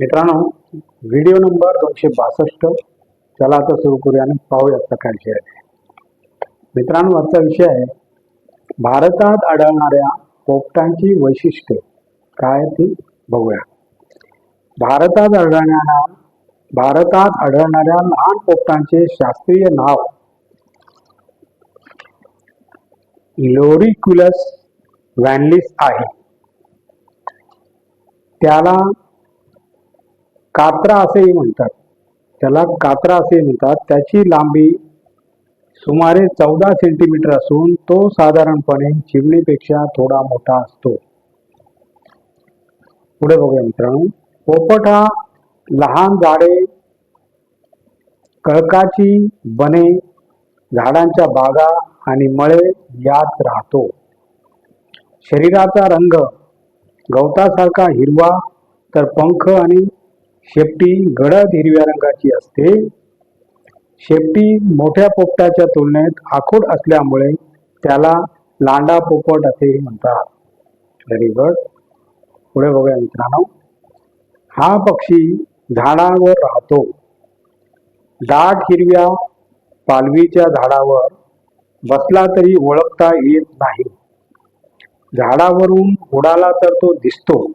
मित्रांनो video number दोनशे बासष्ट. चला आता सुरू करूया आणि पाहूया सकाळचे मित्रांनो आजचा विषय आहे भारतात आढळणाऱ्या पोपटांची वैशिष्ट्ये. काय ती? बघूया. भारतात आढळणाऱ्या भारतात आढळणाऱ्या लहान पोपटांचे शास्त्रीय नाव. लोरिक्युलस व्हॅनलिस आहे. त्याला कात्रा असेही म्हणतात. त्याला कात्रा असे म्हणतात. त्याची लांबी सुमारे चौदा सेंटीमीटर असून तो साधारणपणे चिमणीपेक्षा थोडा मोठा असतो. पुढे बघूया मित्रांनो. पोपट हा लहान झाडे कळकाची बने झाडांच्या बागा आणि मळे यात राहतो. शरीराचा रंग गवतासारखा हिरवा तर पंख आणि शेपटी गडद हिरव्या रंगाची असते. शेपटी मोठ्या पोपटाच्या तुलनेत आखूड असल्यामुळे त्याला लांडा पोपट असेही म्हणतात. व्हेरी गुड पुढे बघूया मित्रांनो. हा पक्षी झाडावर राहतो. दाट हिरव्या पालवीच्या झाडावर बसला तरी ओळखता येत नाही. झाडावरून उडाला तर तो दिसतो.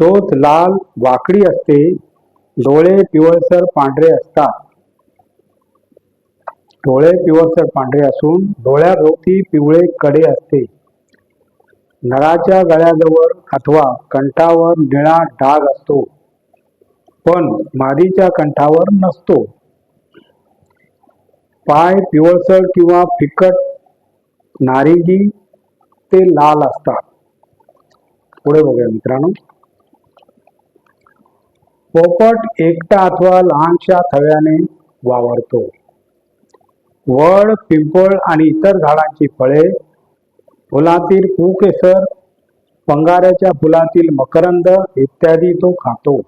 चोच लाल वाकडी असते. डोळे पिवळसर पांढरे असतात. डोळे पिवळसर पांढरे असून डोळ्याभोवती पिवळे कडे असते. नळाच्या गळ्याजवळ अथवा कंठावर निळा डाग असतो. पण मादीच्या कंठावर नसतो. पाय पिवळसर किंवा फिकट नारिंगी ते लाल असतात. पुढे बघूया मित्रांनो. पोपट एकटा अथवा लहानशा थव्याने वावरतो. वड पिंपळ आणि इतर झाडांची फळे फुलातील कुकेसर पंगाऱ्याच्या फुलातील मकरंद इत्यादी तो खातो.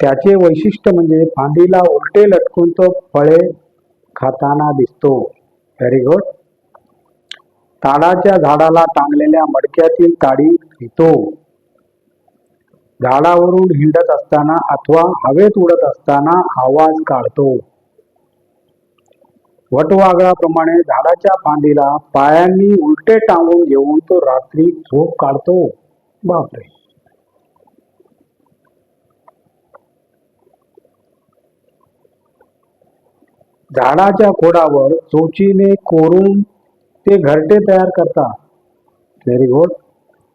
त्याचे वैशिष्ट्य म्हणजे फांदीला उलटे लटकून तो फळे खाताना दिसतो. व्हेरी गुड ताडाच्या झाडाला टांगलेल्या मडक्यातील ताडी घेतो झाडावरून हिंडत असताना अथवा हवेत उडत असताना आवाज काढतो. वटवागळाप्रमाणे झाडाच्या फांदीला पायांनी उलटे टांगून घेऊन तो रात्री झोप काढतो. बापरे. झाडाच्या खोडावर चोचीने कोरून ते घरटे तयार करतात. व्हेरी गुड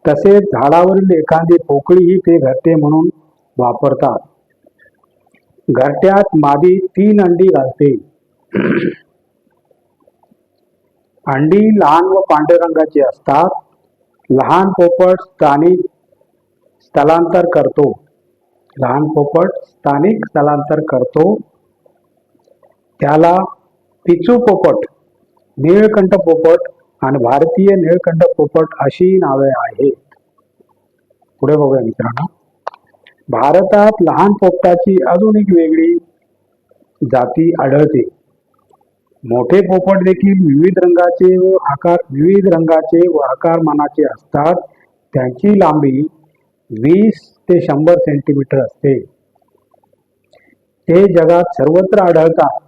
तसेच झाडावरील एखादी पोकळीही ते घरटे म्हणून वापरतात. घरट्यात मादी तीन अंडी घालते. अंडी लहान व पांढऱ्या रंगाची असतात. लहान पोपट स्थानिक स्थलांतर करतो. लहान पोपट स्थानिक स्थलांतर करतो. त्याला पिचू पोपट निळकंठ पोपट आणि भारतीय निळकंठ पोपट अशी नावे आहेत. पुढे बघूया मित्रांनो. भारतात लहान पोपटाची अजून एक वेगळी जाती आढळते. मोठे पोपट देखील विविध रंगाचे व आकार विविध रंगाचे व आकारमानाचे असतात. त्यांची लांबी वीस ते शंभर सेंटीमीटर असते. ते जगात सर्वत्र आढळतात.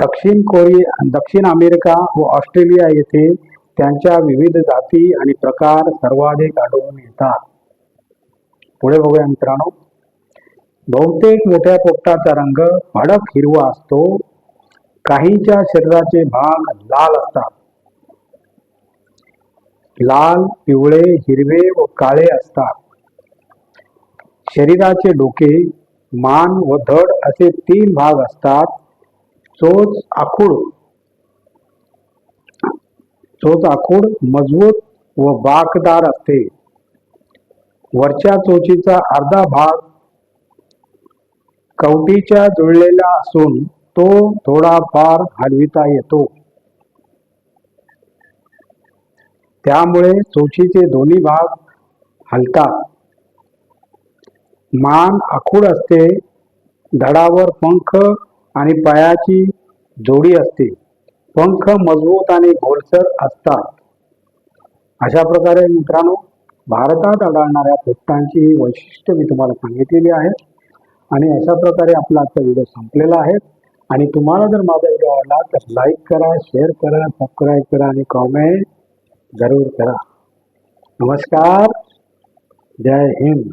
दक्षिण कोरिया दक्षिण अमेरिका व ऑस्ट्रेलिया येथे त्यांच्या विविध जाती आणि प्रकार सर्वाधिक आढळून येतात. पुढे बघूया मित्रांनो. बहुतेक मोठ्या पोपटाचा रंग भडक हिरवा असतो. काहींच्या शरीराचे भाग लाल असतात. लाल पिवळे हिरवे व काळे असतात. शरीराचे डोके मान व धड असे तीन भाग असतात. चोच आखूड. चोच आखूड मजबूत व बाकदार असते. वरच्या चोचीचा अर्धा भाग कवटीच्या जुळलेला असून तो थोडाफार हलविता येतो. त्यामुळे चोचीचे दोन्ही भाग हलतात. मान आखूड असते. धडावर पंख आणि पायाची जोडी असते. पंख मजबूत आणि गोलसर असतात. अशा प्रकारे मित्रांनो भारतात आढळणाऱ्या पोपटांची ही वैशिष्ट्य मी तुम्हाला सांगितलेली आहेत आणि अशा प्रकारे आपला आजचा व्हिडिओ संपलेला आहे. आणि तुम्हाला जर माझा व्हिडिओ आवडला तर लाईक करा शेअर करा सबस्क्राईब करा आणि कॉमेंट जरूर करा. नमस्कार. जय हिंद.